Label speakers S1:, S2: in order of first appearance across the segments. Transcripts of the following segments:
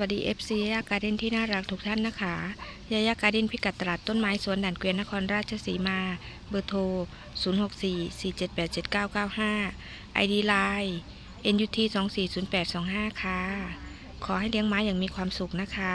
S1: วัสดี FC ยายาการ์เด้นที่น่ารักทุกท่านนะคะ ยายาการ์เด้นพิกัดตลาดต้นไม้สวนด่านเกวียนนครราชสีมา เบอร์โทร 0644787995 ID Line NUT 240825 ค่ะ ขอให้เลี้ยงไม้อย่างมีความสุขนะคะ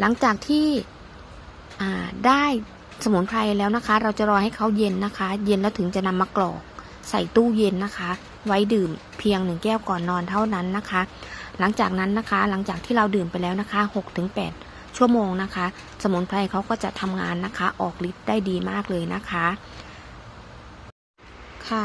S1: หลังจากที่ได้สมุนไพรแล้วนะคะ เราจะรอให้เขาเย็นนะคะ เย็นแล้วถึงจะนำมากรอกใส่ตู้เย็นนะคะ ไว้ดื่มเพียงหนึ่งแก้วก่อนนอนเท่านั้นนะคะ หลังจากนั้นนะคะ หลังจากที่เราดื่มไปแล้วนะคะ6-8ชั่วโมงนะคะ สมุนไพรเขาก็จะทำงานนะคะ ออกฤทธิ์ได้ดีมากเลยนะคะ ค่ะ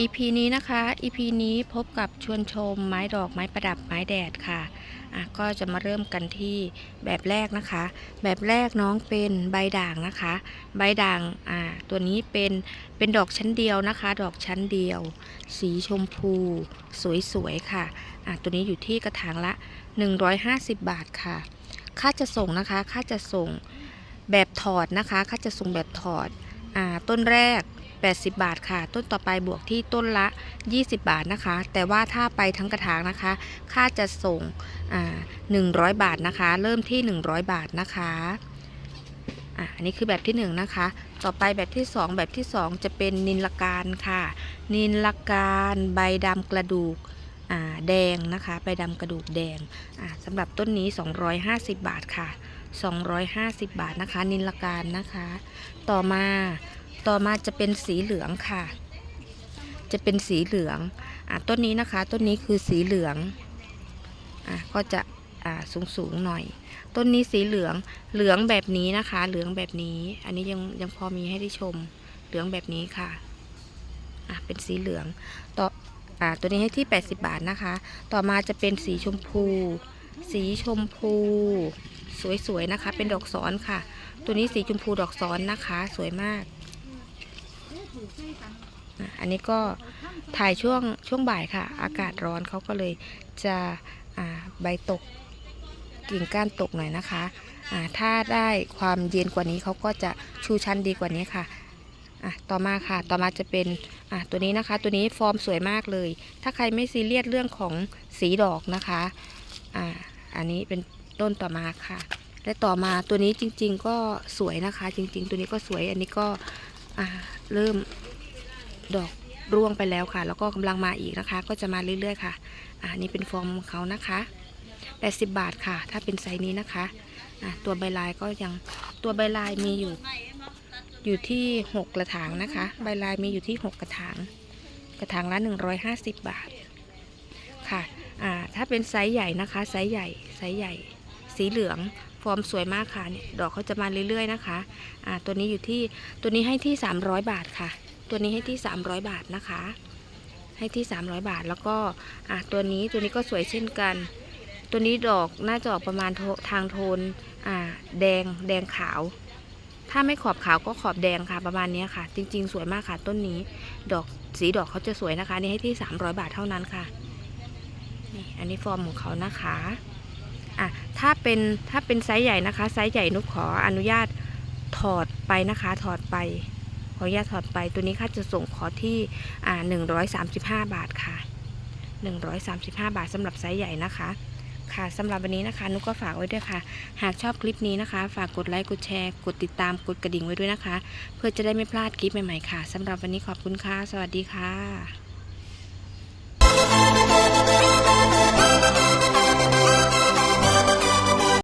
S1: EP นี้นะคะ EP นี้พบกับชวนชมไม้ดอกไม้ประดับไม้แดดค่ะอะ ก็จะมาเริ่มกันที่แบบแรกนะคะ แบบแรกน้องเป็นใบด่างนะคะ ใบด่างอ่าตัวนี้เป็นเป็นดอกชั้นเดียวนะคะ ดอกชั้นเดียว สีชมพู สวยๆค่ะอะตัวนี้อยู่ที่กระถางละ 150 บาทค่ะ ค่าจะส่งนะคะ ค่าจะส่งแบบถอดนะคะ ค่าจะส่งแบบถอดอ่าต้นแรก 80 บาทค่ะ ต้นต่อไปบวกที่ต้นละ 20 บาทนะคะ แต่ว่าถ้าไปทั้งกระถางนะคะ ค่าจะส่งอ่า100 บาทนะคะ เริ่มที่ 100 บาทนะคะอันนี้คือแบบที่1นนะคะ ต่อไปแบบที่ 2 แบบที่ 2 จะเป็นนินลการค่ะ นินลการใบดำกระดูกแดงนะคะใบดำกระดูกแดงอ่าสำหรับต้นนี้ 250 บาทค่ะ 250 บาทนะคะ นินลการนะคะ ต่อมา ต่อมาจะเป็นสีเหลืองค่ะ จะเป็นสีเหลืองอ่าต้นนี้นะคะ ต้นนี้คือสีเหลืองอะก็จะอ่าสูงสูงหน่อย ต้นนี้สีเหลือง เหลืองแบบนี้นะคะ เหลืองแบบนี้ อันนี้ยังยังพอมีให้ได้ชม เหลืองแบบนี้ค่ะอะเป็นสีเหลือง ต่ออ่าตัวนี้ให้ที่ 80 บาทนะคะ ต่อมาจะเป็นสีชมพู สีชมพู สวยๆนะคะ เป็นดอกซ้อนค่ะ ตัวนี้สีชมพูดอกซ้อนนะคะ สวยมาก อันนี้ก็ถ่ายช่วงช่วงบ่ายค่ะ อากาศร้อนเขาก็เลยจะใบตกกิ่งก้านตกหน่อยนะคะถ้าได้ความเย็นกว่านี้เขาก็จะชูชั้นดีกว่านี้ค่ะะต่อมาค่ะ ต่อมาจะเป็นตัวนี้นะคะ ตัวนี้ฟอร์มสวยมากเลย ถ้าใครไม่ซีเรียสเรื่องของสีดอกนะคะออันนี้เป็นต้นต่อมาค่ะ และต่อมาตัวนี้จริง ๆ ก็สวยนะคะ จริง ๆ ตัวนี้ก็สวย อันนี้ก็ อ่าเริ่มดอกร่วงไปแล้วค่ะ แล้วก็กำลังมาอีกนะคะ ก็จะมาเรื่อยๆค่ะ อ่านี่เป็นฟอร์มของเขานะคะ80 บาทค่ะ ถ้าเป็นไซส์นี้นะคะอะตัวใบลายก็ยังตัวใบลายมีอยู่อยู่ที่6กระถางนะคะ ใบลายมีอยู่ที่ 6 กระถาง กระถางละ 150 บาทค่ะอ่าถ้าเป็นไซส์ใหญ่นะคะ ไซส์ใหญ่ ไซส์ใหญ่ สีเหลือง ฟอร์มสวยมากค่ะเนี่ยดอกเขาจะมาเรื่อยๆนะคะอ่าตัวนี้อยู่ที่ตัวนี้ให้ที่ 300 บาทค่ะ ตัวนี้ให้ที่ 300 บาทนะคะ ให้ที่ 300 บาทแล้วก็อะตัวนี้ตัวนี้ก็สวยเช่นกัน ตัวนี้ดอกน่าจะออกประมาณโททางโทนอ่าแดงแดงขาว ถ้าไม่ขอบขาวก็ขอบแดงค่ะประมาณนี้ค่ะ จริง ๆ สวยมากค่ะ ต้นนี้ดอกสีดอกเขาจะสวยนะคะนี่ให้ที่ 300 บาทเท่านั้นค่ะนี่อันนี้ฟอร์มของเขานะคะอะ ถ้าเป็นถ้าเป็นไซส์ใหญ่นะคะไซส์ใหญ่นุกขออนุญาตถอดไปนะคะถอดไป ขออนุญาตถอดไปตัวนี้ค่าจะส่งขอที่อ่า135บาทค่ะ135บาทสำหรับไซส์ใหญ่นะคะค่ะสำหรับวันนี้นะคะ นุกก็ฝากไว้ด้วยค่ะ หากชอบคลิปนี้นะคะ ฝากกดไลค์ กดแชร์ กดติดตาม กดกระดิ่งไว้ด้วยนะคะ เพื่อจะได้ไม่พลาดคลิปใหม่ๆค่ะสำหรับวันนี้ขอบคุณค่ะ สวัสดีค่ะ